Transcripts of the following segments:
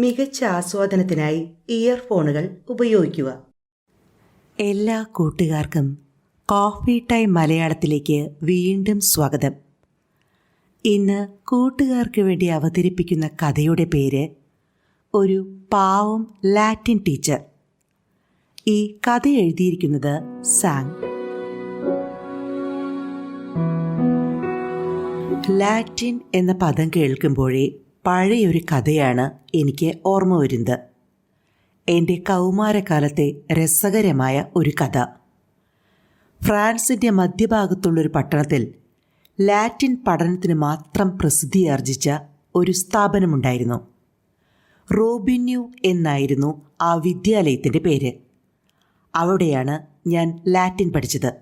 മികച്ച ആസ്വാദനത്തിനായി ഇയർഫോണുകൾ ഉപയോഗിക്കുക. എല്ലാ കൂട്ടുകാർക്കും കോഫി ടൈം മലയാളത്തിലേക്ക് വീണ്ടും സ്വാഗതം. ഇന്ന് കൂട്ടുകാർക്ക് വേണ്ടി അവതരിപ്പിക്കുന്ന കഥയുടെ പേര് ഒരു പാവം ലാറ്റിൻ ടീച്ചർ ഈ കഥ എഴുതിയിരിക്കുന്നത് സാങ് ലാറ്റിൻ എന്ന പദം കേൾക്കുമ്പോഴേ പഴയൊരു കഥയാണ് എനിക്ക് ഓർമ്മ വരുന്നത്. എന്റെ കൗമാരകാലത്തെ രസകരമായ ഒരു കഥ. ഫ്രാൻസിന്റെ മധ്യഭാഗത്തുള്ളൊരു പട്ടണത്തിൽ ലാറ്റിൻ പഠനത്തിന് മാത്രം പ്രസിദ്ധിയാർജിച്ച ഒരു സ്ഥാപനമുണ്ടായിരുന്നു. റോബിന്യൂ എന്നായിരുന്നു ആ വിദ്യാലയത്തിന്റെ പേര്. അവിടെയാണ് ഞാൻ ലാറ്റിൻ പഠിച്ചത്.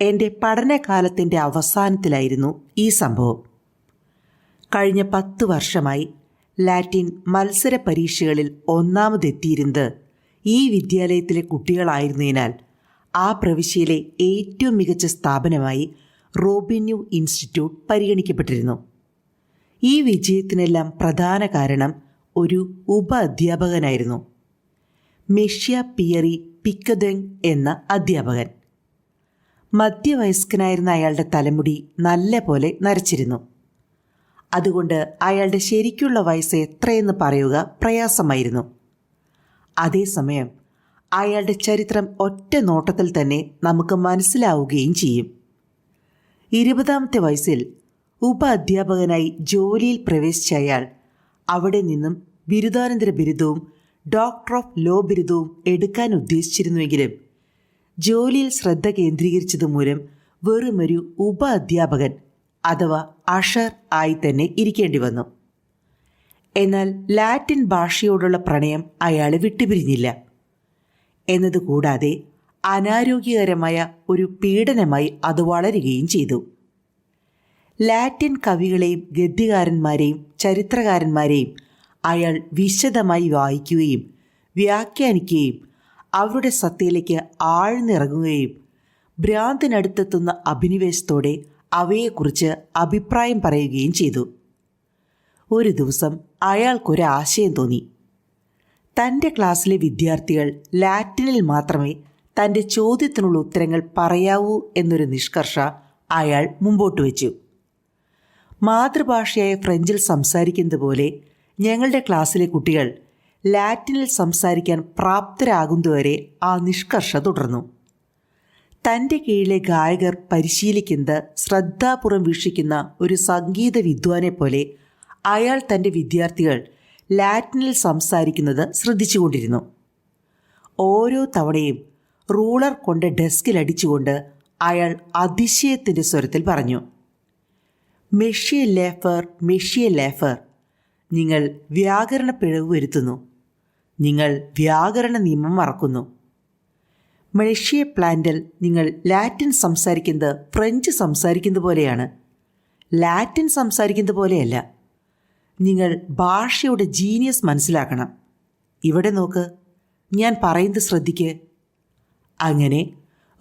എന്റെ പഠനകാലത്തിന്റെ അവസാനത്തിലായിരുന്നു ഈ സംഭവം. കഴിഞ്ഞ പത്തു വർഷമായി ലാറ്റിൻ മത്സര പരീക്ഷകളിൽ ഒന്നാമതെത്തിയിരുന്നത് ഈ വിദ്യാലയത്തിലെ കുട്ടികളായിരുന്നതിനാൽ ആ പ്രവിശ്യയിലെ ഏറ്റവും മികച്ച സ്ഥാപനമായി റോബിന്യൂ ഇൻസ്റ്റിറ്റ്യൂട്ട് പരിഗണിക്കപ്പെട്ടിരുന്നു. ഈ വിജയത്തിനെല്ലാം പ്രധാന കാരണം ഒരു ഉപ അധ്യാപകനായിരുന്നു മെഷ്യ പിയറി പിക്കദെങ് എന്ന അധ്യാപകൻ. മധ്യവയസ്കനായിരുന്ന അയാളുടെ തലമുടി നല്ല പോലെ നരച്ചിരുന്നു. അതുകൊണ്ട് അയാളുടെ ശരിക്കുള്ള വയസ്സ് എത്രയെന്ന് പറയുക പ്രയാസമായിരുന്നു. അതേസമയം അയാളുടെ ചരിത്രം ഒറ്റ നോട്ടത്തിൽ തന്നെ നമുക്ക് മനസ്സിലാവുകയും ചെയ്യും. ഇരുപതാമത്തെ വയസ്സിൽ ഉപ അധ്യാപകനായി ജോലിയിൽ പ്രവേശിച്ച അയാൾ അവിടെ നിന്നും ബിരുദാനന്തര ബിരുദവും ഡോക്ടർ ഓഫ് ലോ ബിരുദവും എടുക്കാൻ ഉദ്ദേശിച്ചിരുന്നുവെങ്കിലും ജോലിയിൽ ശ്രദ്ധ കേന്ദ്രീകരിച്ചത് മൂലം വെറുമൊരു ഉപ അധ്യാപകൻ അഥവാ അഷർ ആയി തന്നെ ഇരിക്കേണ്ടി വന്നു. എന്നാൽ ലാറ്റിൻ ഭാഷയോടുള്ള പ്രണയം അയാൾ വിട്ടുപിരിഞ്ഞില്ല. എന്നതുകൂടാതെ അനാരോഗ്യകരമായ ഒരു പീഡനമായി അത് വളരുകയും ചെയ്തു. ലാറ്റിൻ കവികളെയും ഗദ്യകാരന്മാരെയും ചരിത്രകാരന്മാരെയും അയാൾ വിശദമായി വായിക്കുകയും വ്യാഖ്യാനിക്കുകയും അവരുടെ സത്യയിലേക്ക് ആഴ്ന്നിറങ്ങുകയും ഭ്രാന്തിനടുത്തെത്തുന്ന അഭിനിവേശത്തോടെ അവയെക്കുറിച്ച് അഭിപ്രായം പറയുകയും ചെയ്തു. ഒരു ദിവസം അയാൾക്കൊരു ആശയം തോന്നി. തന്റെ ക്ലാസ്സിലെ വിദ്യാർത്ഥികൾ ലാറ്റിനിൽ മാത്രമേ തന്റെ ചോദ്യത്തിനുള്ള ഉത്തരങ്ങൾ പറയാവൂ എന്നൊരു നിഷ്കർഷ അയാൾ മുമ്പോട്ട് വെച്ചു. മാതൃഭാഷയായ ഫ്രഞ്ചിൽ സംസാരിക്കുന്നത് പോലെ ഞങ്ങളുടെ ക്ലാസ്സിലെ കുട്ടികൾ ലാറ്റിനിൽ സംസാരിക്കാൻ പ്രാപ്തരാകുന്നതുവരെ ആ നിഷ്കർഷ തുടർന്നു. തന്റെ കീഴിലെ ഗായകർ പരിശീലിക്കുന്നത് ശ്രദ്ധാപൂർവം വീക്ഷിക്കുന്ന ഒരു സംഗീത വിദ്വാനെ പോലെ അയാൾ തന്റെ വിദ്യാർത്ഥികൾ ലാറ്റിനിൽ സംസാരിക്കുന്നത് ശ്രദ്ധിച്ചുകൊണ്ടിരുന്നു. ഓരോ തവണയും റൂളർ കൊണ്ട് ഡെസ്കിൽ അടിച്ചുകൊണ്ട് അയാൾ അതിശയത്തിന്റെ സ്വരത്തിൽ പറഞ്ഞു മെഷിയ ലേഫർ മെഷിയ ലേഫർ നിങ്ങൾ വ്യാകരണ പിഴവ് വരുത്തുന്നു. നിങ്ങൾ വ്യാകരണ നിയമം മറക്കുന്നു. മെഷിയ പ്ലാന്റിൽ നിങ്ങൾ ലാറ്റിൻ സംസാരിക്കുന്നത് ഫ്രഞ്ച് സംസാരിക്കുന്നത് പോലെയാണ്. ലാറ്റിൻ സംസാരിക്കുന്നത് പോലെയല്ല. നിങ്ങൾ ഭാഷയുടെ ജീനിയസ് മനസ്സിലാക്കണം. ഇവിടെ നോക്ക് ഞാൻ പറയുന്നത് ശ്രദ്ധിക്ക്. അങ്ങനെ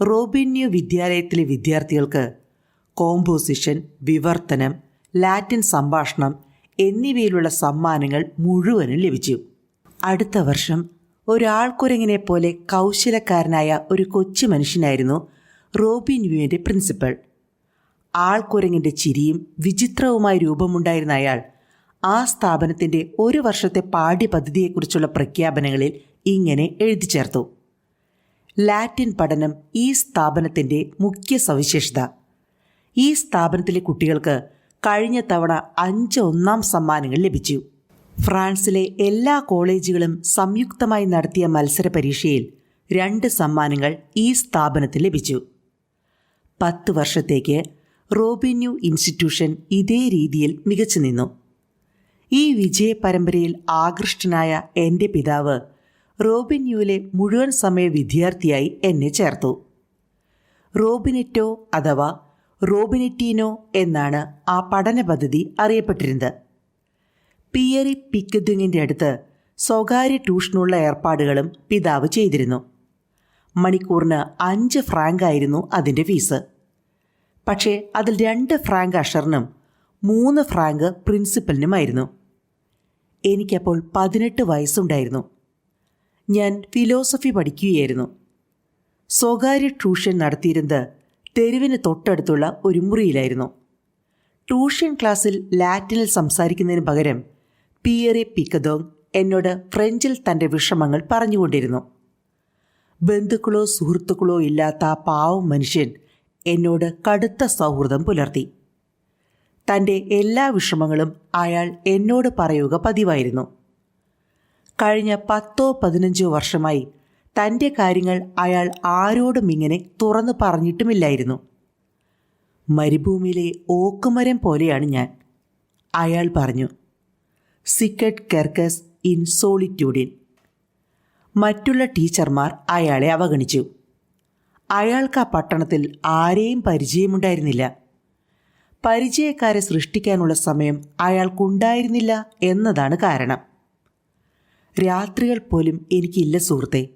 റോബിന്യു വിദ്യാലയത്തിലെ വിദ്യാർത്ഥികൾക്ക് കോമ്പോസിഷൻ വിവർത്തനം ലാറ്റിൻ സംഭാഷണം എന്നിവയിലുള്ള സമ്മാനങ്ങൾ മുഴുവനും ലഭിച്ചു. അടുത്ത വർഷം ഒരാൾക്കുരങ്ങിനെ പോലെ കൗശലക്കാരനായ ഒരു കൊച്ചു മനുഷ്യനായിരുന്നു റോബിൻ വ്യൂവിന്റെ പ്രിൻസിപ്പൽ ആൾക്കുരങ്ങിന്റെ ചിരിയും വിചിത്രവുമായ രൂപമുണ്ടായിരുന്ന അയാൾ ആ സ്ഥാപനത്തിന്റെ ഒരു വർഷത്തെ പാഠ്യപദ്ധതിയെക്കുറിച്ചുള്ള പ്രഖ്യാപനങ്ങളിൽ ഇങ്ങനെ എഴുതി ചേർത്തു. ലാറ്റിൻ പഠനം ഈ സ്ഥാപനത്തിന്റെ മുഖ്യ സവിശേഷത. ഈ സ്ഥാപനത്തിലെ കുട്ടികൾക്ക് കഴിഞ്ഞ തവണ അഞ്ച് ഒന്നാം സമ്മാനങ്ങൾ ലഭിച്ചു. ഫ്രാൻസിലെ എല്ലാ കോളേജുകളും സംയുക്തമായി നടത്തിയ മത്സര പരീക്ഷയിൽ രണ്ട് സമ്മാനങ്ങൾ ഈ സ്ഥാപനത്തിൽ ലഭിച്ചു. പത്ത് വർഷത്തേക്ക് റോബിന്യൂ ഇൻസ്റ്റിറ്റ്യൂഷൻ ഇതേ രീതിയിൽ മികച്ചു നിന്നു. ഈ വിജയ പരമ്പരയിൽ ആകൃഷ്ടനായ എന്റെ പിതാവ് റോബിന്യൂവിലെ മുഴുവൻ സമയ വിദ്യാർത്ഥിയായി എന്നെ ചേർത്തു. റോബിനെറ്റോ അഥവാ റോബിനെറ്റീനോ എന്നാണ് ആ പഠന പദ്ധതി അറിയപ്പെട്ടിരുന്നത്. പിയറി പിക്കദ്വിങ്ങിന്റെ അടുത്ത് സ്വകാര്യ ട്യൂഷനുള്ള ഏർപ്പാടുകളും പിതാവ് ചെയ്തിരുന്നു. മണിക്കൂറിന് അഞ്ച് ഫ്രാങ്ക് ആയിരുന്നു അതിന്റെ ഫീസ്. പക്ഷേ അതിൽ രണ്ട് ഫ്രാങ്ക് അഷറിനും മൂന്ന് ഫ്രാങ്ക് പ്രിൻസിപ്പലിനുമായിരുന്നു. എനിക്കപ്പോൾ പതിനെട്ട് വയസ്സുണ്ടായിരുന്നു. ഞാൻ ഫിലോസഫി പഠിക്കുകയായിരുന്നു. സ്വകാര്യ ട്യൂഷൻ നടത്തിയിരുന്നത് തെരുവിന് തൊട്ടടുത്തുള്ള ഒരു മുറിയിലായിരുന്നു. ട്യൂഷൻ ക്ലാസ്സിൽ ലാറ്റിനിൽ സംസാരിക്കുന്നതിന് പകരം പിയറെ പിക്കതോങ് എന്നോട് ഫ്രഞ്ചിൽ തന്റെ വിഷമങ്ങൾ പറഞ്ഞുകൊണ്ടിരുന്നു. ബന്ധുക്കളോ സുഹൃത്തുക്കളോ ഇല്ലാത്ത ആ പാവം മനുഷ്യൻ എന്നോട് കടുത്ത സൗഹൃദം പുലർത്തി. തന്റെ എല്ലാ വിഷമങ്ങളും അയാൾ എന്നോട് പറയുക പതിവായിരുന്നു. കഴിഞ്ഞ പത്തോ പതിനഞ്ചോ വർഷമായി തന്റെ കാര്യങ്ങൾ അയാൾ ആരോടും ഇങ്ങനെ തുറന്നു പറഞ്ഞിട്ടുമില്ലായിരുന്നു. മരുഭൂമിയിലെ ഓക്കുമരം പോലെയാണ് ഞാൻ അയാൾ പറഞ്ഞു. സിക്കറ്റ് കെർക്കസ് ഇൻ സോളിറ്റ്യൂഡിൻ മറ്റുള്ള ടീച്ചർമാർ അയാളെ അവഗണിച്ചു. അയാൾക്ക് ആ പട്ടണത്തിൽ ആരെയും പരിചയമുണ്ടായിരുന്നില്ല. പരിചയക്കാരെ സൃഷ്ടിക്കാനുള്ള സമയം അയാൾക്കുണ്ടായിരുന്നില്ല എന്നതാണ് കാരണം. രാത്രികൾ പോലും എനിക്കില്ല സുഹൃത്തെ.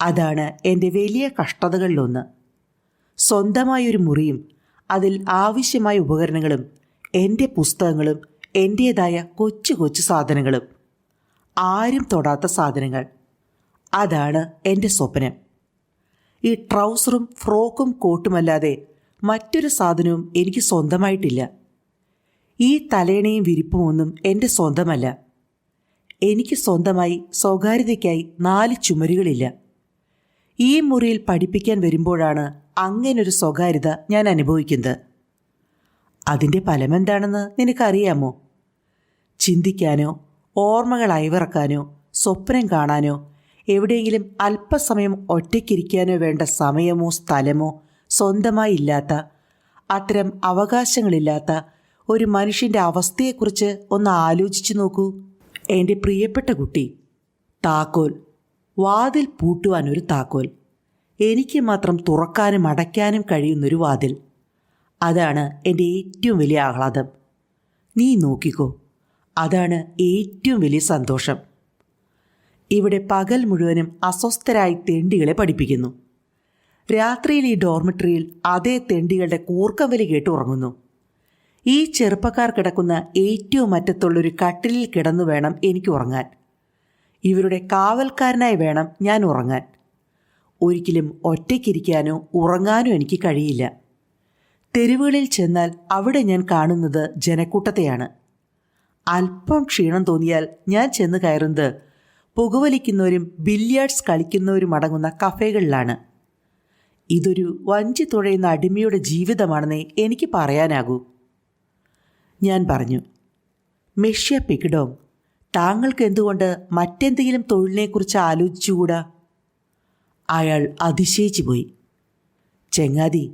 അതാണ് എന്റെ വലിയ കഷ്ടതകളിലൊന്ന്. സ്വന്തമായൊരു മുറിയും അതിൽ ആവശ്യമായ ഉപകരണങ്ങളും എന്റെ പുസ്തകങ്ങളും എന്റേതായ കൊച്ചു കൊച്ചു സാധനങ്ങളും. ആരും തൊടാത്ത സാധനങ്ങൾ. അതാണ് എന്റെ സ്വപ്നം. ഈ ട്രൗസറും ഫ്രോക്കും കോട്ടുമല്ലാതെ മറ്റൊരു സാധനവും എനിക്ക് സ്വന്തമായിട്ടില്ല. ഈ തലേണയും വിരിപ്പുമൊന്നും എന്റെ സ്വന്തമല്ല. എനിക്ക് സ്വന്തമായി സ്വകാര്യതയ്ക്കായി നാല് ചുമരുകളില്ല. ഈ മുറിയിൽ പഠിപ്പിക്കാൻ വരുമ്പോഴാണ് അങ്ങനൊരു സ്വകാര്യത ഞാൻ അനുഭവിക്കുന്നത്. അതിന്റെ ഫലമെന്താണെന്ന് നിനക്കറിയാമോ? ചിന്തിക്കാനോ ഓർമ്മകൾ അയവിറക്കാനോ സ്വപ്നം കാണാനോ എവിടെയെങ്കിലും അല്പസമയം ഒറ്റയ്ക്കിരിക്കാനോ വേണ്ട സമയമോ സ്ഥലമോ സ്വന്തമായി ഇല്ലാത്ത അത്തരം അവകാശങ്ങളില്ലാത്ത ഒരു മനുഷ്യന്റെ അവസ്ഥയെക്കുറിച്ച് ഒന്ന് ആലോചിച്ചു നോക്കൂ. എന്റെ പ്രിയപ്പെട്ട കുട്ടി താക്കോൽ. വാതിൽ പൂട്ടുവാൻ ഒരു താക്കോൽ. എനിക്ക് മാത്രം തുറക്കാനും അടയ്ക്കാനും കഴിയുന്നൊരു വാതിൽ. അതാണ് എന്റെ ഏറ്റവും വലിയ ആഹ്ലാദം. നീ നോക്കിക്കോ അതാണ് ഏറ്റവും വലിയ സന്തോഷം. ഇവിടെ പകൽ മുഴുവനും അസ്വസ്ഥരായി തെണ്ടികളെ പഠിപ്പിക്കുന്നു. രാത്രിയിൽ ഈ ഡോർമിറ്ററിയിൽ അതേ തെണ്ടികളുടെ കൂർക്കം വലി കേട്ട് ഉറങ്ങുന്നു. ഈ ചെറുപ്പക്കാർ കിടക്കുന്ന ഏറ്റവും അറ്റത്തുള്ളൊരു കട്ടിലിൽ കിടന്നു വേണം എനിക്ക് ഉറങ്ങാൻ. ഇവരുടെ കാവൽക്കാരനായി വേണം ഞാൻ ഉറങ്ങാൻ. ഒരിക്കലും ഒറ്റയ്ക്കിരിക്കാനോ ഉറങ്ങാനോ എനിക്ക് കഴിയില്ല. തെരുവുകളിൽ ചെന്നാൽ അവിടെ ഞാൻ കാണുന്നത് ജനക്കൂട്ടത്തെയാണ്. അല്പം ക്ഷീണം തോന്നിയാൽ ഞാൻ ചെന്ന് കയറുന്നത് പുകവലിക്കുന്നവരും ബില്യാർഡ്സ് കളിക്കുന്നവരും അടങ്ങുന്ന കഫേകളിലാണ്. ഇതൊരു വഞ്ചി തുഴയുന്ന അടിമയുടെ ജീവിതമാണെന്നേ എനിക്ക് പറയാനാകൂ. ഞാൻ പറഞ്ഞു മെഷ്യ പിക്കിഡോങ് താങ്കൾക്ക് എന്തുകൊണ്ട് മറ്റെന്തെങ്കിലും തൊഴിലിനെക്കുറിച്ച് ആലോചിച്ചുകൂടാ? അയാൾ അതിശയിച്ചു പോയി ചെങ്ങാതി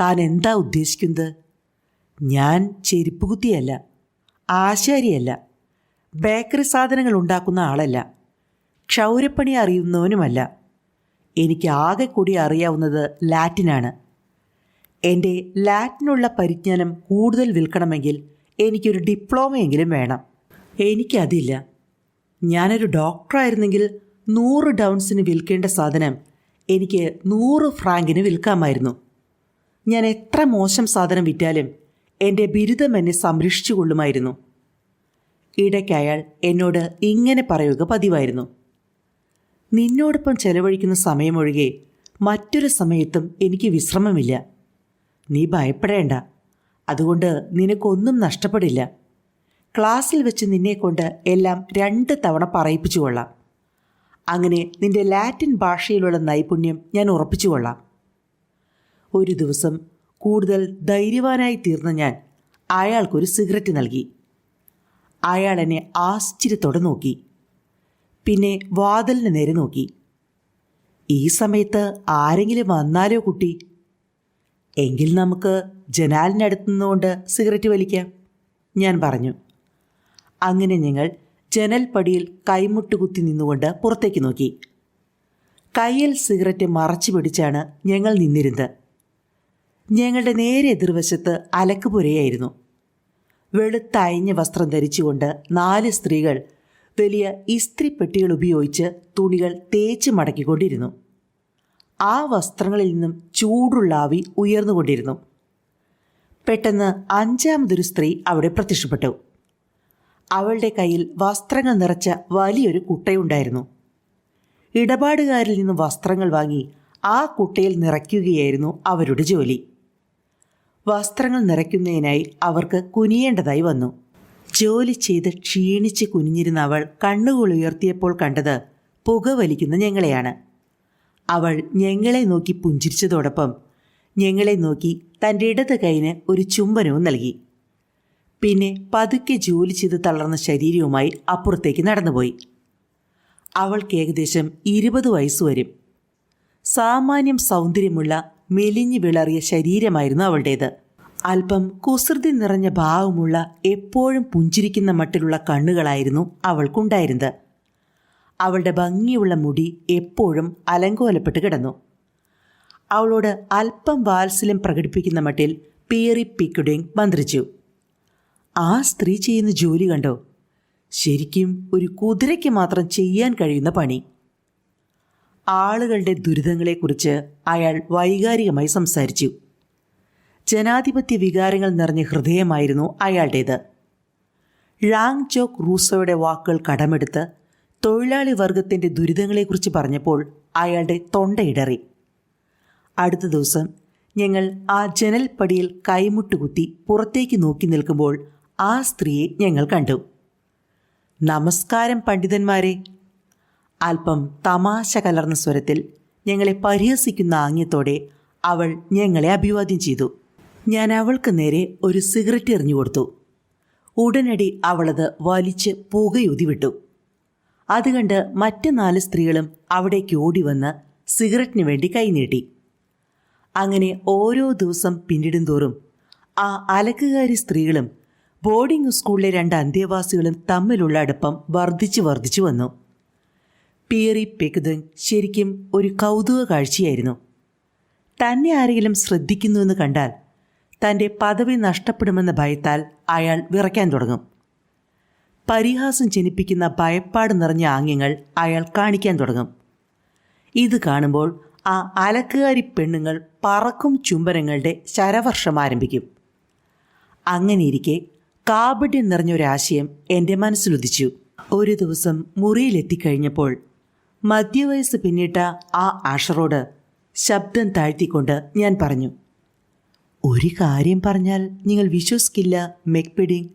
താൻ എന്താ ഉദ്ദേശിക്കുന്നത്? ഞാൻ ചെരുപ്പുകുത്തിയല്ല ആശാരിയല്ല ബേക്കറി സാധനങ്ങൾ ഉണ്ടാക്കുന്ന ആളല്ല ക്ഷൗരപ്പണി അറിയുന്നവനുമല്ല. എനിക്ക് ആകെ കൂടി അറിയാവുന്നത് ലാറ്റിനാണ്. എന്റെ ലാറ്റിനുള്ള പരിജ്ഞാനം കൂടുതൽ വിൽക്കണമെങ്കിൽ എനിക്കൊരു ഡിപ്ലോമയെങ്കിലും വേണം. എനിക്കതില്ല. ഞാനൊരു ഡോക്ടറായിരുന്നെങ്കിൽ നൂറ് ഡൗൺസിന് വിൽക്കേണ്ട സാധനം എനിക്ക് നൂറ് ഫ്രാങ്കിന് വിൽക്കാമായിരുന്നു. ഞാൻ എത്ര മോശം സാധനം വിറ്റാലും എന്റെ ബിരുദം എന്നെ സംരക്ഷിച്ചു കൊള്ളുമായിരുന്നു. ഇടയ്ക്ക് അയാൾ എന്നോട് ഇങ്ങനെ പറയുക പതിവായിരുന്നു. നിന്നോടൊപ്പം ചെലവഴിക്കുന്ന സമയമൊഴികെ മറ്റൊരു സമയത്തും എനിക്ക് വിശ്രമമില്ല. നീ ഭയപ്പെടേണ്ട. അതുകൊണ്ട് നിനക്കൊന്നും നഷ്ടപ്പെടില്ല. ക്ലാസ്സിൽ വെച്ച് നിന്നെക്കൊണ്ട് എല്ലാം രണ്ട് തവണ പറയിപ്പിച്ചു കൊള്ളാം. അങ്ങനെ നിന്റെ ലാറ്റിൻ ഭാഷയിലുള്ള നൈപുണ്യം ഞാൻ ഉറപ്പിച്ചു കൊള്ളാം. ഒരു ദിവസം കൂടുതൽ ധൈര്യവാനായി തീർന്ന ഞാൻ അയാൾക്കൊരു സിഗരറ്റ് നൽകി. അയാൾ എന്നെ ആശ്ചര്യത്തോടെ നോക്കി. പിന്നെ വാതിലിന് നേരെ നോക്കി. ഈ സമയത്ത് ആരെങ്കിലും വന്നാലോ കുട്ടി? എങ്കിൽ നമുക്ക് ജനാലിനടുത്ത് നിന്നുകൊണ്ട് സിഗരറ്റ് വലിക്കാം ഞാൻ പറഞ്ഞു. അങ്ങനെ ഞങ്ങൾ ജനൽപ്പടിയിൽ കൈമുട്ടുകുത്തി നിന്നുകൊണ്ട് പുറത്തേക്ക് നോക്കി. കയ്യിൽ സിഗരറ്റ് മറച്ചു പിടിച്ചാണ് ഞങ്ങൾ നിന്നിരുന്നത്. ഞങ്ങളുടെ നേരെ എതിർവശത്ത് അലക്കുപുരയായിരുന്നു വെളുത്തയഞ്ഞ വസ്ത്രം ധരിച്ചുകൊണ്ട് നാല് സ്ത്രീകൾ വലിയ ഇസ്ത്രി പെട്ടികൾ ഉപയോഗിച്ച് തുണികൾ തേച്ച് മടക്കിക്കൊണ്ടിരുന്നു. ആ വസ്ത്രങ്ങളിൽ നിന്നും ചൂടുള്ള ആവി ഉയർന്നുകൊണ്ടിരുന്നു. പെട്ടെന്ന് അഞ്ചാമതൊരു സ്ത്രീ അവിടെ പ്രത്യക്ഷപ്പെട്ടു. അവളുടെ കയ്യിൽ വസ്ത്രങ്ങൾ നിറച്ച വലിയൊരു കുട്ടയുണ്ടായിരുന്നു. ഇടപാടുകാരിൽ നിന്ന് വസ്ത്രങ്ങൾ വാങ്ങി ആ കുട്ടയിൽ നിറയ്ക്കുകയായിരുന്നു അവരുടെ ജോലി. വസ്ത്രങ്ങൾ നിറയ്ക്കുന്നതിനായി അവർക്ക് കുനിയേണ്ടതായി വന്നു. ജോലി ചെയ്ത് ക്ഷീണിച്ച് കുനിഞ്ഞിരുന്ന അവൾ കണ്ണുകൾ ഉയർത്തിയപ്പോൾ കണ്ടത് പുകവലിക്കുന്ന ഞങ്ങളെയാണ്. അവൾ ഞങ്ങളെ നോക്കി പുഞ്ചിരിച്ചതോടൊപ്പം ഞങ്ങളെ നോക്കി തന്റെ ഇടത് കൈന് ഒരു ചുംബനവും നൽകി. പിന്നെ പതുക്കെ ജോലി ചെയ്ത് തളർന്ന ശരീരവുമായി അപ്പുറത്തേക്ക് നടന്നുപോയി. അവൾക്ക് ഏകദേശം ഇരുപത് വയസ്സ് വരും. സാമാന്യം സൗന്ദര്യമുള്ള മെലിഞ്ഞു വിളറിയ ശരീരമായിരുന്നു അവളുടേത്. അല്പം കുസൃതി നിറഞ്ഞ ഭാവമുള്ള എപ്പോഴും പുഞ്ചിരിക്കുന്ന മട്ടിലുള്ള കണ്ണുകളായിരുന്നു അവൾക്കുണ്ടായിരുന്നത്. അവളുടെ ഭംഗിയുള്ള മുടി എപ്പോഴും അലങ്കോലപ്പെട്ട് കിടന്നു. അവളോട് അല്പം വാത്സല്യം പ്രകടിപ്പിക്കുന്ന മട്ടിൽ പേറി പിക്കുഡിങ് മന്ത്രിച്ചു. ആ സ്ത്രീ ചെയ്യുന്ന ജോലി കണ്ടോ? ശരിക്കും ഒരു കുതിരയ്ക്ക് മാത്രം ചെയ്യാൻ കഴിയുന്ന പണി. ആളുകളുടെ ദുരിതങ്ങളെക്കുറിച്ച് അയാൾ വൈകാരികമായി സംസാരിച്ചു. ജനാധിപത്യ വികാരങ്ങൾ നിറഞ്ഞ ഹൃദയമായിരുന്നു അയാളുടേത്. ഴാങ് ചോക്ക് റൂസോയുടെ വാക്കുകൾ കടമെടുത്ത് തൊഴിലാളി വർഗത്തിന്റെ ദുരിതങ്ങളെക്കുറിച്ച് പറഞ്ഞപ്പോൾ അയാളുടെ തൊണ്ടയിടറി അടുത്ത ദിവസം ഞങ്ങൾ ആ ജനൽപ്പടിയിൽ കൈമുട്ടുകുത്തി പുറത്തേക്ക് നോക്കി നിൽക്കുമ്പോൾ ആ സ്ത്രീയെ ഞങ്ങൾ കണ്ടു. നമസ്കാരം പണ്ഡിതന്മാരെ. അല്പം തമാശ കലർന്ന സ്വരത്തിൽ ഞങ്ങളെ പരിഹസിക്കുന്ന ആംഗ്യത്തോടെ അവൾ ഞങ്ങളെ അഭിവാദ്യം ചെയ്തു. ഞാൻ അവൾക്ക് നേരെ ഒരു സിഗരറ്റ് എറിഞ്ഞു കൊടുത്തു. ഉടനടി അവളത് വലിച്ച് പുകയൊതിവിട്ടു വിട്ടു. മറ്റ് നാല് സ്ത്രീകളും അവിടേക്ക് ഓടി വന്ന് സിഗരറ്റിന് വേണ്ടി കൈനീട്ടി അങ്ങനെ ഓരോ ദിവസം പിന്നിടും തോറും ആ അലക്കുകാരി സ്ത്രീകളും ബോർഡിംഗ് സ്കൂളിലെ രണ്ട് അന്തേവാസികളും തമ്മിലുള്ള അടുപ്പം വർദ്ധിച്ചു വർദ്ധിച്ചു വന്നു. പിയറി പെക്കുതങ് ശരിക്കും ഒരു കൗതുക കാഴ്ചയായിരുന്നു. തന്നെ ആരെങ്കിലും ശ്രദ്ധിക്കുന്നുവെന്ന് കണ്ടാൽ തന്റെ പദവി നഷ്ടപ്പെടുമെന്ന ഭയത്താൽ അയാൾ വിറയ്ക്കാൻ തുടങ്ങും. പരിഹാസം ജനിപ്പിക്കുന്ന ഭയപ്പാട് നിറഞ്ഞ ആംഗ്യങ്ങൾ അയാൾ കാണിക്കാൻ തുടങ്ങും. ഇത് കാണുമ്പോൾ ആ അലക്കുകാരി പെണ്ണുങ്ങൾ പറക്കും ചുംബനങ്ങളുടെ ശരവർഷം ആരംഭിക്കും. അങ്ങനെയിരിക്കെ കാപട്യം നിറഞ്ഞൊരാശയം എന്റെ മനസ്സിലുദിച്ചു ഒരു ദിവസം മുറിയിലെത്തിക്കഴിഞ്ഞപ്പോൾ മധ്യവയസ്സ് പിന്നിട്ട ആ ആഷറോട് ശബ്ദം താഴ്ത്തിക്കൊണ്ട് ഞാൻ പറഞ്ഞു ഒരു കാര്യം പറഞ്ഞാൽ നിങ്ങൾ വിശ്വസിക്കില്ല മെക്പിഡിങ്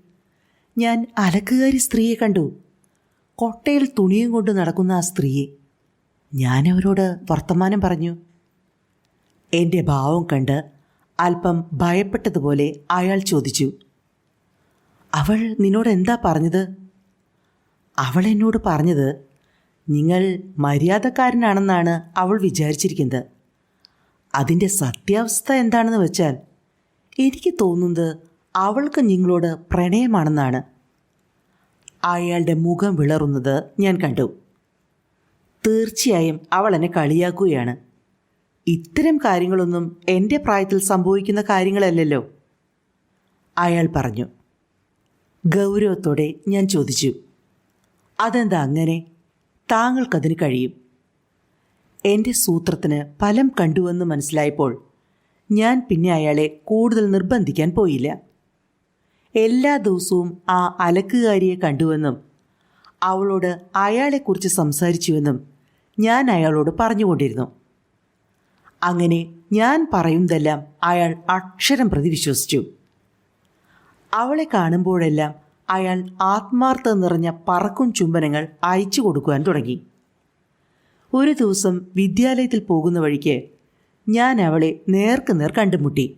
ഞാൻ അലക്കുകാരി സ്ത്രീയെ കണ്ടു. കൊട്ടയിൽ തുണിയും കൊണ്ട് നടക്കുന്ന ആ സ്ത്രീയെ. ഞാൻ അവരോട് വർത്തമാനം പറഞ്ഞു. എന്റെ ഭാവം കണ്ട് അല്പം ഭയപ്പെട്ടതുപോലെ അയാൾ ചോദിച്ചു അവൾ നിന്നോട് എന്താ പറഞ്ഞത്? അവൾ എന്നോട് പറഞ്ഞത് നിങ്ങൾ മര്യാദക്കാരനാണെന്നാണ് അവൾ വിചാരിച്ചിരിക്കുന്നത്. അതിന്റെ സത്യാവസ്ഥ എന്താണെന്ന് വെച്ചാൽ എനിക്ക് തോന്നുന്നത് അവൾക്ക് നിങ്ങളോട് പ്രണയമാണെന്നാണ്. അയാളുടെ മുഖം വിളറുന്നത് ഞാൻ കണ്ടു. തീർച്ചയായും അവൾ എന്നെ കളിയാക്കുകയാണ്. ഇത്തരം കാര്യങ്ങളൊന്നും എന്റെ പ്രായത്തിൽ സംഭവിക്കുന്ന കാര്യങ്ങളല്ലല്ലോ. അയാൾ പറഞ്ഞു. ഗൗരവത്തോടെ ഞാൻ ചോദിച്ചു. അതെന്താ അങ്ങനെ? താങ്കൾക്കതിന് കഴിയും. എന്റെ സൂത്രത്തിന് ഫലം കണ്ടുവെന്ന് മനസ്സിലായപ്പോൾ ഞാൻ പിന്നെ അയാളെ കൂടുതൽ നിർബന്ധിക്കാൻ പോയില്ല. എല്ലാ ദിവസവും ആ അലക്കുകാരിയെ കണ്ടുവെന്നും അവളോട് അയാളെക്കുറിച്ച് സംസാരിച്ചുവെന്നും ഞാൻ അയാളോട് പറഞ്ഞുകൊണ്ടിരുന്നു. അങ്ങനെ ഞാൻ പറയുന്നതെല്ലാം അയാൾ അക്ഷരം പ്രതി വിശ്വസിച്ചു. അവളെ കാണുമ്പോഴെല്ലാം അയാൾ ആത്മാർത്ഥത നിറഞ്ഞ പറക്കും ചുംബനങ്ങൾ അയച്ചു കൊടുക്കുവാൻ തുടങ്ങി. ഒരു ദിവസം വിദ്യാലയത്തിൽ പോകുന്ന വഴിക്ക് ഞാൻ അവളെ നേർക്ക് നേർ കണ്ടുമുട്ടി.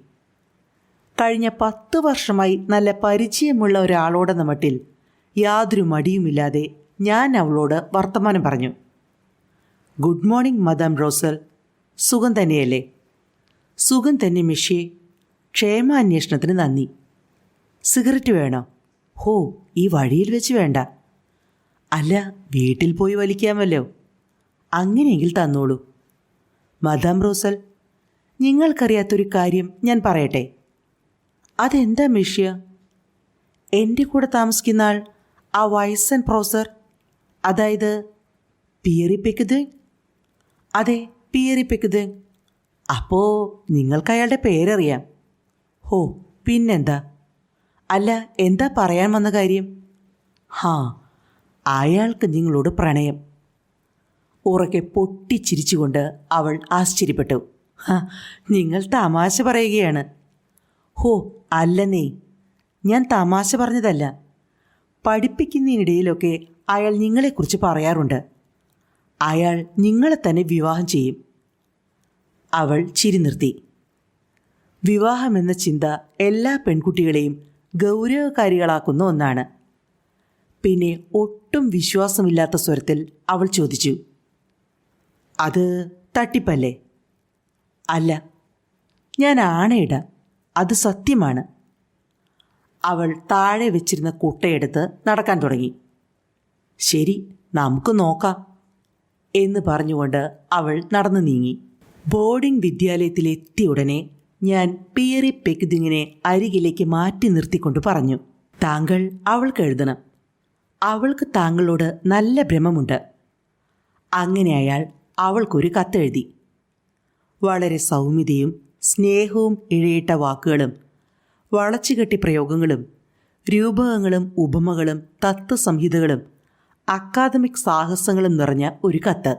കഴിഞ്ഞ പത്ത് വർഷമായി നല്ല പരിചയമുള്ള ഒരാളോടെന്ന മട്ടിൽ യാതൊരു മടിയുമില്ലാതെ ഞാൻ അവളോട് വർത്തമാനം പറഞ്ഞു. Good morning madam Rosel. സുഖം തന്നെയല്ലേ? സുഖം തന്നെ മിഷേ. ക്ഷേമാന്വേഷണത്തിന് നന്ദി. സിഗരറ്റ് വേണോ? ഹോ ഈ വഴിയിൽ വെച്ച് വേണ്ട. അല്ല വീട്ടിൽ പോയി വലിക്കാമല്ലോ. അങ്ങനെയെങ്കിൽ തന്നോളൂ. മദാം റോസൽ നിങ്ങൾക്കറിയാത്തൊരു കാര്യം ഞാൻ പറയട്ടെ. അതെന്താ മിഷ്യ? എന്റെ കൂടെ താമസിക്കുന്ന ആൾ ആ വയസ്സൻ പ്രൊഫസർ അതായത് പിയറിപ്പിക്കുന്നത് അതെ പിയറിപ്പിക്കുന്നത് അപ്പോൾ നിങ്ങൾക്ക് അയാളുടെ പേരറിയാം. ഹോ പിന്നെന്താ? അല്ല എന്താ പറയാൻ വന്ന കാര്യം? ഹാ അയാൾക്ക് നിങ്ങളോട് പ്രണയം. ഉറക്കെ പൊട്ടിച്ചിരിച്ചുകൊണ്ട് അവൾ ആശ്ചര്യപ്പെട്ടു. നിങ്ങൾ തമാശ പറയുകയാണ്. ഹോ അല്ലെന്നേ ഞാൻ തമാശ പറഞ്ഞതല്ല. പഠിപ്പിക്കുന്നതിനിടയിലൊക്കെ അയാൾ നിങ്ങളെക്കുറിച്ച് പറയാറുണ്ട്. അയാൾ നിങ്ങളെ തന്നെ വിവാഹം ചെയ്യും. അവൾ ചിരി നിർത്തി. വിവാഹമെന്ന ചിന്ത എല്ലാ പെൺകുട്ടികളെയും ഗൗരവകാരികളാക്കുന്ന ഒന്നാണ്. പിന്നെ ഒട്ടും വിശ്വാസമില്ലാത്ത സ്വരത്തിൽ അവൾ ചോദിച്ചു അത് തട്ടിപ്പല്ലേ? അല്ല ഞാൻ ആണയിട അത് സത്യമാണ്. അവൾ താഴെ വെച്ചിരുന്ന കുട്ടയെടുത്ത് നടക്കാൻ തുടങ്ങി. ശരി നമുക്ക് നോക്കാം എന്ന് പറഞ്ഞുകൊണ്ട് അവൾ നടന്നു നീങ്ങി. ബോർഡിംഗ് വിദ്യാലയത്തിലെത്തിയ ഉടനെ ഞാൻ പിയറി പെക്കുതിങ്ങിനെ അരികിലേക്ക് മാറ്റി നിർത്തിക്കൊണ്ട് പറഞ്ഞു താങ്കൾ അവൾക്ക് എഴുതണം. അവൾക്ക് താങ്കളോട് നല്ല ഭ്രമമുണ്ട്. അങ്ങനെ അയാൾ അവൾക്കൊരു കത്തെഴുതി. വളരെ സൗമ്യതയും സ്നേഹവും ഇഴയിട്ട വാക്കുകളും വളച്ചുകെട്ടി പ്രയോഗങ്ങളും രൂപകങ്ങളും ഉപമകളും തത്വസംഹിതകളും അക്കാദമിക് സാഹസങ്ങളും നിറഞ്ഞ ഒരു കത്ത്.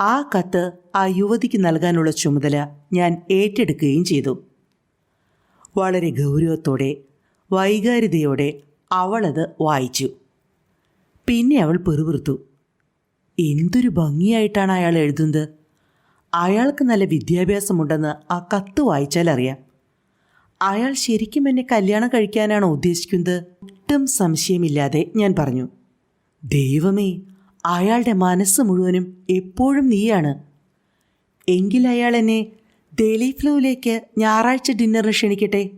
ആ കത്ത് ആ യുവതിക്ക് നൽകാനുള്ള ചുമതല ഞാൻ ഏറ്റെടുക്കുകയും ചെയ്തു. വളരെ ഗൗരവത്തോടെ വൈകാരികതയോടെ അവളത് വായിച്ചു. പിന്നെ അവൾ പെറുപിറുത്തു. എന്തൊരു ഭംഗിയായിട്ടാണ് അയാൾ എഴുതുന്നത്. അയാൾക്ക് നല്ല വിദ്യാഭ്യാസമുണ്ടെന്ന് ആ കത്ത് വായിച്ചാൽ അറിയാം. അയാൾ ശരിക്കും എന്നെ കല്യാണം കഴിക്കാനാണോ ഉദ്ദേശിക്കുന്നത്? ഒട്ടും സംശയമില്ലാതെ ഞാൻ പറഞ്ഞു. ദൈവമേ അയാളുടെ മനസ്സ് മുഴുവനും എപ്പോഴും നീയാണ്. എങ്കിൽ അയാൾ എന്നെ ഡെയിലി ഫ്ലൂവിലേക്ക് ഞായറാഴ്ച ഡിന്നറിന് ക്ഷണിക്കട്ടെ?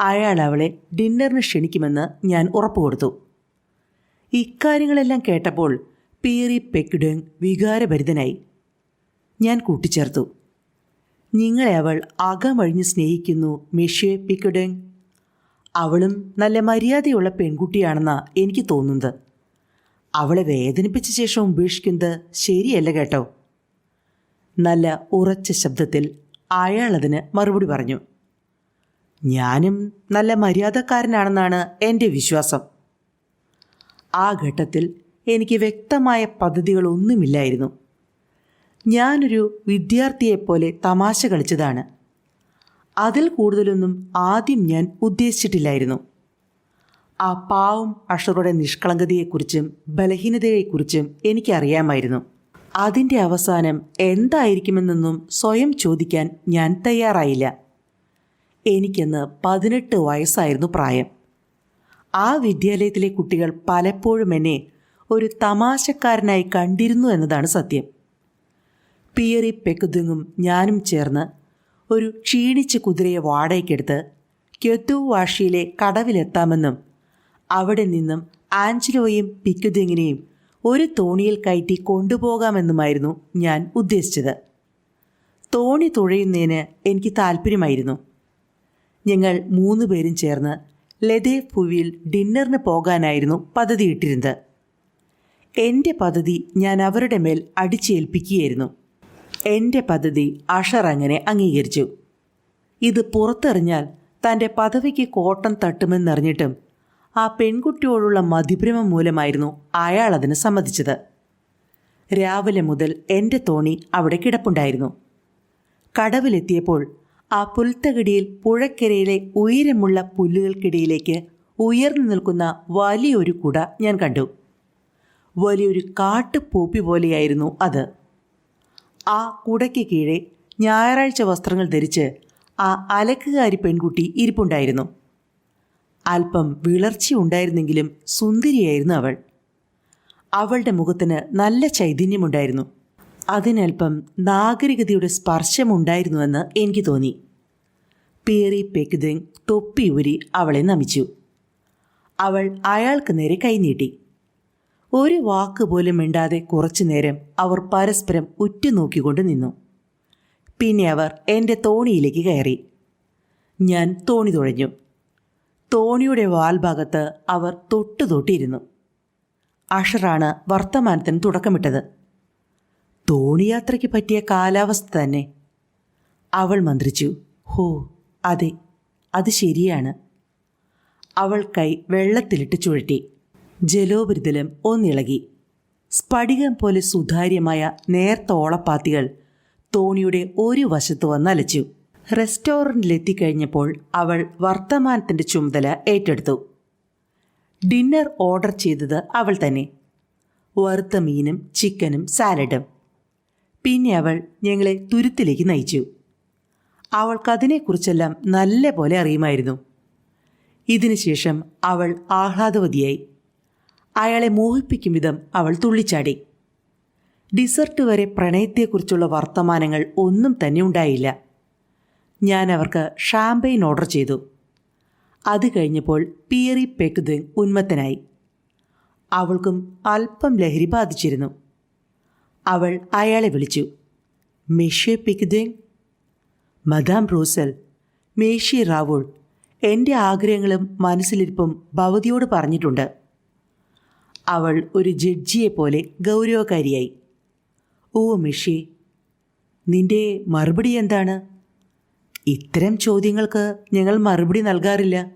അയാൾ അവളെ ഡിന്നറിന് ക്ഷണിക്കുമെന്ന് ഞാൻ ഉറപ്പ് കൊടുത്തു. ഇക്കാര്യങ്ങളെല്ലാം കേട്ടപ്പോൾ പീറി പെക്കിഡങ് വികാരഭരിതനായി. ഞാൻ കൂട്ടിച്ചേർത്തു. നിങ്ങളെ അവൾ അകമഴിഞ്ഞ് സ്നേഹിക്കുന്നു മെഷ്യ പിക്കുഡങ് അവളും നല്ല മര്യാദയുള്ള പെൺകുട്ടിയാണെന്നാണ് എനിക്ക് തോന്നുന്നത്. അവളെ വേദനിപ്പിച്ച ശേഷം ഉപേക്ഷിക്കുന്നത് ശരിയല്ല കേട്ടോ. നല്ല ഉറച്ച ശബ്ദത്തിൽ അയാൾ മറുപടി പറഞ്ഞു. ഞാനും നല്ല മര്യാദക്കാരനാണെന്നാണ് എന്റെ വിശ്വാസം. ആ ഘട്ടത്തിൽ എനിക്ക് വ്യക്തമായ പദ്ധതികളൊന്നുമില്ലായിരുന്നു. ഞാനൊരു വിദ്യാർത്ഥിയെപ്പോലെ തമാശ കളിച്ചതാണ്. അതിൽ കൂടുതലൊന്നും ആദ്യം ഞാൻ ഉദ്ദേശിച്ചിട്ടില്ലായിരുന്നു. ആ പാവം അഷറുടെ നിഷ്കളങ്കതയെക്കുറിച്ചും ബലഹീനതയെക്കുറിച്ചും എനിക്കറിയാമായിരുന്നു. അതിന്റെ അവസാനം എന്തായിരിക്കുമെന്നൊന്നും സ്വയം ചോദിക്കാൻ ഞാൻ തയ്യാറായില്ല. എനിക്കന്ന് പതിനെട്ട് വയസ്സായിരുന്നു പ്രായം. ആ വിദ്യാലയത്തിലെ കുട്ടികൾ പലപ്പോഴും എന്നെ ഒരു തമാശക്കാരനായി കണ്ടിരുന്നു എന്നതാണ് സത്യം. പിയറി പെക്കുതുങ്ങും ഞാനും ചേർന്ന് ഒരു ക്ഷീണിച്ച കുതിരയെ വാടകയ്ക്കെടുത്ത് ക്യൊത്തു വാഷിയിലെ കടവിലെത്താമെന്നും അവിടെ നിന്നും ആഞ്ചലോയും പിക്കുതിങ്ങിനെയും ഒരു തോണിയിൽ കയറ്റി കൊണ്ടുപോകാമെന്നുമായിരുന്നു ഞാൻ ഉദ്ദേശിച്ചത്. തോണി തുഴയുന്നതിന് എനിക്ക് താല്പര്യമായിരുന്നു ഞങ്ങൾ മൂന്ന് പേരും ചേർന്ന് ലതേ ഭൂവിൽ ഡിന്നറിന് പോകാനായിരുന്നു പദ്ധതിയിട്ടിരുന്നത്. എന്റെ പദ്ധതി ഞാൻ അവരുടെ മേൽ അടിച്ചേൽപ്പിക്കുകയായിരുന്നു. എന്റെ പദ്ധതി അഷർ അങ്ങനെ അംഗീകരിച്ചു. ഇത് പുറത്തെറിഞ്ഞാൽ തന്റെ പദവിക്ക് കോട്ടം തട്ടുമെന്നറിഞ്ഞിട്ടും ആ പെൺകുട്ടിയോടുള്ള മതിഭ്രമം മൂലമായിരുന്നു അയാൾ അതിന് സമ്മതിച്ചത്. രാവിലെ മുതൽ എന്റെ തോണി അവിടെ കിടപ്പുണ്ടായിരുന്നു. കടവിലെത്തിയപ്പോൾ ആ പുൽത്തകിടിയിൽ പുഴക്കരയിലെ ഉയരമുള്ള പുല്ലുകൾക്കിടയിലേക്ക് ഉയർന്നു നിൽക്കുന്ന വലിയൊരു കുട ഞാൻ കണ്ടു. വലിയൊരു കാട്ടുപൂപ്പി പോലെയായിരുന്നു അത്. ആ കുടയ്ക്ക് കീഴെ ഞായറാഴ്ച വസ്ത്രങ്ങൾ ധരിച്ച് ആ അലക്കുകാരി പെൺകുട്ടി ഇരിപ്പുണ്ടായിരുന്നു. അല്പം വിളർച്ചയുണ്ടായിരുന്നെങ്കിലും സുന്ദരിയായിരുന്നു അവൾ. അവളുടെ മുഖത്തിന് നല്ല ചൈതന്യമുണ്ടായിരുന്നു. അതിനൽപ്പം നാഗരികതയുടെ സ്പർശമുണ്ടായിരുന്നുവെന്ന് എനിക്ക് തോന്നി. പേറി പെക്കുദിങ് തൊപ്പി ഊരി അവളെ നമിച്ചു. അവൾ അയാൾക്ക് നേരെ കൈനീട്ടി ഒരു വാക്ക് പോലും മിണ്ടാതെ കുറച്ചു നേരം അവർ പരസ്പരം ഉറ്റുനോക്കിക്കൊണ്ട് നിന്നു. പിന്നെ അവർ എന്റെ തോണിയിലേക്ക് കയറി. ഞാൻ തോണി തുഴഞ്ഞു. തോണിയുടെ വാൽഭാഗത്ത് അവർ തൊട്ടു തൊട്ടിരുന്നു. അഷറാണ് വർത്തമാനത്തിന് തുടക്കമിട്ടത്. തോണിയാത്രയ്ക്ക് പറ്റിയ കാലാവസ്ഥ തന്നെ. അവൾ മന്ത്രിച്ചു ഹോ അതെ അത് ശരിയാണ്. അവൾ കൈ വെള്ളത്തിലിട്ട് ചുഴറ്റി. ജലോപരിതലം ഒന്നിളകി. സ്ഫടികം പോലെ സുതാര്യമായ നേർത്ത ഓളപ്പാത്തികൾ തോണിയുടെ ഒരു വശത്ത് വന്നലച്ചു. റെസ്റ്റോറന്റിലെത്തിക്കഴിഞ്ഞപ്പോൾ അവൾ വർത്തമാനത്തിന്റെ ചുമതല ഏറ്റെടുത്തു. ഡിന്നർ ഓർഡർ ചെയ്തത് അവൾ തന്നെ. വറുത്ത മീനും ചിക്കനും സാലഡും. പിന്നെ അവൾ ഞങ്ങളെ തുരുത്തിലേക്ക് നയിച്ചു. അവൾക്കതിനെക്കുറിച്ചെല്ലാം നല്ല പോലെ അറിയുമായിരുന്നു. ഇതിനുശേഷം അവൾ ആഹ്ലാദവതിയായി. അയാളെ മോഹിപ്പിക്കും വിധം അവൾ തുള്ളിച്ചാടി. ഡിസർട്ട് വരെ പ്രണയത്തെക്കുറിച്ചുള്ള വർത്തമാനങ്ങൾ ഒന്നും തന്നെ ഉണ്ടായില്ല. ഞാൻ അവർക്ക് ഷാമ്പെയിൻ ഓർഡർ ചെയ്തു. അത് കഴിഞ്ഞപ്പോൾ പിയറി പെക്കുത് ഉന്മത്തനായി. അവൾക്കും അല്പം ലഹരി ബാധിച്ചിരുന്നു. അവൾ അയാളെ വിളിച്ചു. മെഷ്യ പിക്കുദേങ് മദാം റൂസൽ മേഷ്യ റാവുൾ എന്റെ ആഗ്രഹങ്ങളും മനസ്സിലിരിപ്പും ഭവതിയോട് പറഞ്ഞിട്ടുണ്ട് അവൾ ഒരു ജഡ്ജിയെ പോലെ ഗൗരവകാരിയായി. ഓ മിഷി നിന്റെ മറുപടി എന്താണ്? ഇത്തരം ചോദ്യങ്ങൾക്ക് ഞങ്ങൾ മറുപടി നൽകാറില്ല.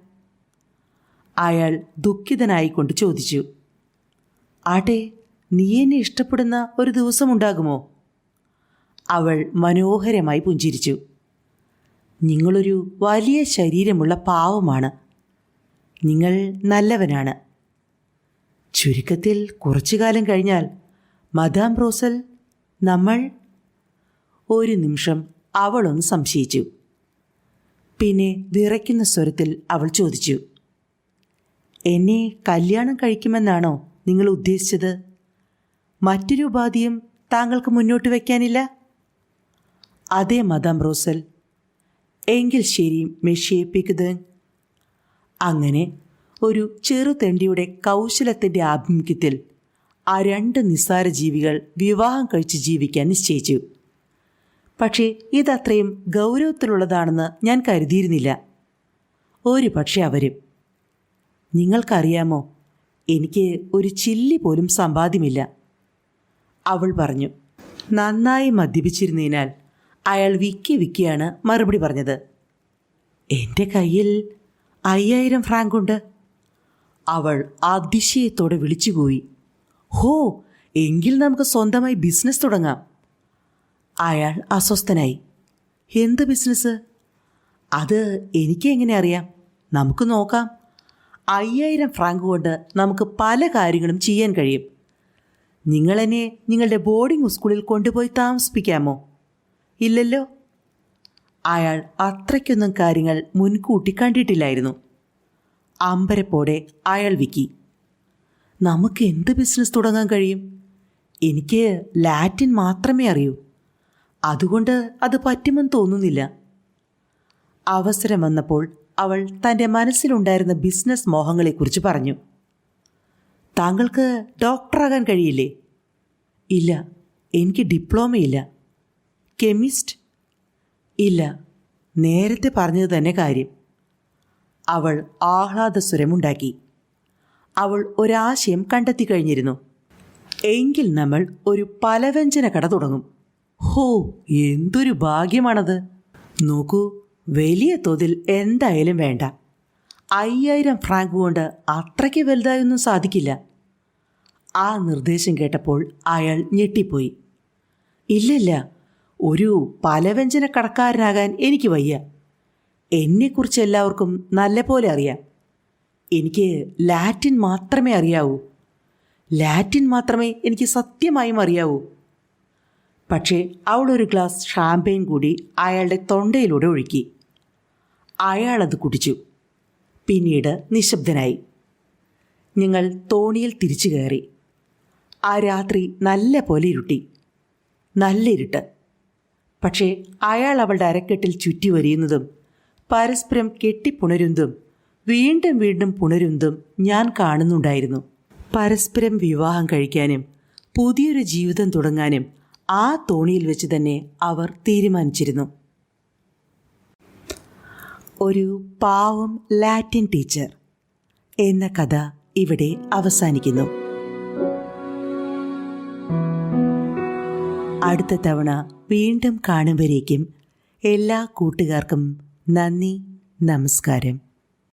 അയാൾ ദുഃഖിതനായിക്കൊണ്ട് ചോദിച്ചു ആട്ടെ നീ എന്നെ ഇഷ്ടപ്പെടുന്ന ഒരു ദിവസമുണ്ടാകുമോ അവൾ മനോഹരമായി പുഞ്ചിരിച്ചു നിങ്ങളൊരു വലിയ ശരീരമുള്ള പാവമാണ്. നിങ്ങൾ നല്ലവനാണ്. ചുരുക്കത്തിൽ കുറച്ചു കാലം കഴിഞ്ഞാൽ മദാം റോസൽ നമ്മൾ? ഒരു നിമിഷം അവളൊന്ന് സംശയിച്ചു. പിന്നെ വിറയ്ക്കുന്ന സ്വരത്തിൽ അവൾ ചോദിച്ചു എന്നെ കല്യാണം കഴിക്കുമെന്നാണോ നിങ്ങൾ ഉദ്ദേശിച്ചത്? മറ്റൊരു ഉപാധിയും താങ്കൾക്ക് മുന്നോട്ട് വയ്ക്കാനില്ല അതെ മദാം റോസൽ. എങ്കിൽ ശരി മെഷിയേപ്പിക്കുന്നത് അങ്ങനെ ഒരു ചെറുതെണ്ടിയുടെ കൗശലത്തിന്റെ ആഭിമുഖ്യത്തിൽ ആ രണ്ട് നിസ്സാര ജീവികൾ വിവാഹം കഴിച്ച് ജീവിക്കാൻ നിശ്ചയിച്ചു. പക്ഷേ ഇതത്രയും ഗൗരവത്തിലുള്ളതാണെന്ന് ഞാൻ കരുതിയിരുന്നില്ല. ഒരു പക്ഷെ അവരും. നിങ്ങൾക്കറിയാമോ എനിക്ക് ഒരു ചില്ലി പോലും സമ്പാദ്യമില്ല. അവൾ പറഞ്ഞു നന്നായി മദ്യപിച്ചിരുന്നതിനാൽ അയാൾ വിക്കി വിക്കിയാണ് മറുപടി പറഞ്ഞത്. എന്റെ കയ്യിൽ അയ്യായിരം ഫ്രാങ്ക് ഉണ്ട് അവൾ അതിശയത്തോടെ വിളിച്ചുപോയി. ഹോ എങ്കിൽ നമുക്ക് സ്വന്തമായി ബിസിനസ് തുടങ്ങാം. അയാൾ അസ്വസ്ഥനായി. എന്ത് ബിസിനസ് അത് എനിക്ക് എങ്ങനെ അറിയാം? നമുക്ക് നോക്കാം. അയ്യായിരം ഫ്രാങ്ക് കൊണ്ട് നമുക്ക് പല കാര്യങ്ങളും ചെയ്യാൻ കഴിയും. നിങ്ങളെന്നെ നിങ്ങളുടെ ബോർഡിംഗ് സ്കൂളിൽ കൊണ്ടുപോയി താമസിപ്പിക്കാമോ? ഇല്ലല്ലോ. അയാൾ അത്രയ്ക്കൊന്നും കാര്യങ്ങൾ മുൻകൂട്ടി കണ്ടിട്ടില്ലായിരുന്നു. അമ്പരപ്പോടെ അയാൾ വിക്കി. നമുക്ക് എന്ത് ബിസിനസ് തുടങ്ങാൻ കഴിയും? എനിക്ക് ലാറ്റിൻ മാത്രമേ അറിയൂ. അതുകൊണ്ട് അത് പറ്റുമെന്ന് തോന്നുന്നില്ല. അവസരം വന്നപ്പോൾ അവൾ തന്റെ മനസ്സിലുണ്ടായിരുന്ന ബിസിനസ് മോഹങ്ങളെക്കുറിച്ച് പറഞ്ഞു. താങ്കൾക്ക് ഡോക്ടറാകാൻ കഴിയില്ലേ? ഇല്ല എനിക്ക് ഡിപ്ലോമയില്ല. കെമിസ്റ്റ്? ഇല്ല നേരത്തെ പറഞ്ഞത് തന്നെ കാര്യം. അവൾ ആഹ്ലാദസ്വരമുണ്ടാക്കി. അവൾ ഒരാശയം കണ്ടെത്തി കഴിഞ്ഞിരുന്നു. എങ്കിൽ നമ്മൾ ഒരു പലവ്യഞ്ജന കട തുടങ്ങും. ഹോ എന്തൊരു ഭാഗ്യമാണത്. നോക്കൂ വലിയ തോതിൽ എന്തായാലും വേണ്ട. അയ്യായിരം ഫ്രാങ്ക് കൊണ്ട് അത്രയ്ക്ക് വലുതായൊന്നും സാധിക്കില്ല. ആ നിർദ്ദേശം കേട്ടപ്പോൾ അയാൾ ഞെട്ടിപ്പോയി. ഇല്ലില്ല ഒരു പലവ്യഞ്ജന കടക്കാരനാകാൻ എനിക്ക് വയ്യ. എന്നെക്കുറിച്ച് എല്ലാവർക്കും നല്ലപോലെ അറിയാം. എനിക്ക് ലാറ്റിൻ മാത്രമേ അറിയാവൂ. ലാറ്റിൻ മാത്രമേ എനിക്ക് സത്യമായും അറിയാവൂ. പക്ഷേ അവൾ ഒരു ഗ്ലാസ് ഷാമ്പയിൻ കൂടി അയാളുടെ തൊണ്ടയിലൂടെ ഒഴുക്കി. അയാളത് കുടിച്ചു. പിന്നീട് നിശബ്ദനായി. ഞങ്ങൾ തോണിയിൽ തിരിച്ചു കയറി. ആ രാത്രി നല്ല പോലെ ഇരുട്ടി. നല്ല ഇരുട്ട് പക്ഷേ അയാൾ അവളുടെ അരക്കെട്ടിൽ ചുറ്റി വരിയുന്നതും പരസ്പരം കെട്ടിപ്പുണരുന്നതും വീണ്ടും വീണ്ടും പുണരുന്നതും ഞാൻ കാണുന്നുണ്ടായിരുന്നു. പരസ്പരം വിവാഹം കഴിക്കാനും പുതിയൊരു ജീവിതം തുടങ്ങാനും ആ തോണിയിൽ വെച്ച് തന്നെ അവർ തീരുമാനിച്ചിരുന്നു. ഒരു പാവം ലാറ്റിൻ ടീച്ചർ എന്ന കഥ ഇവിടെ അവസാനിക്കുന്നു. അടുത്ത തവണ വീണ്ടും കാണുമ്പോഴേക്കും എല്ലാ കൂട്ടുകാർക്കും നന്ദി നമസ്കാരം.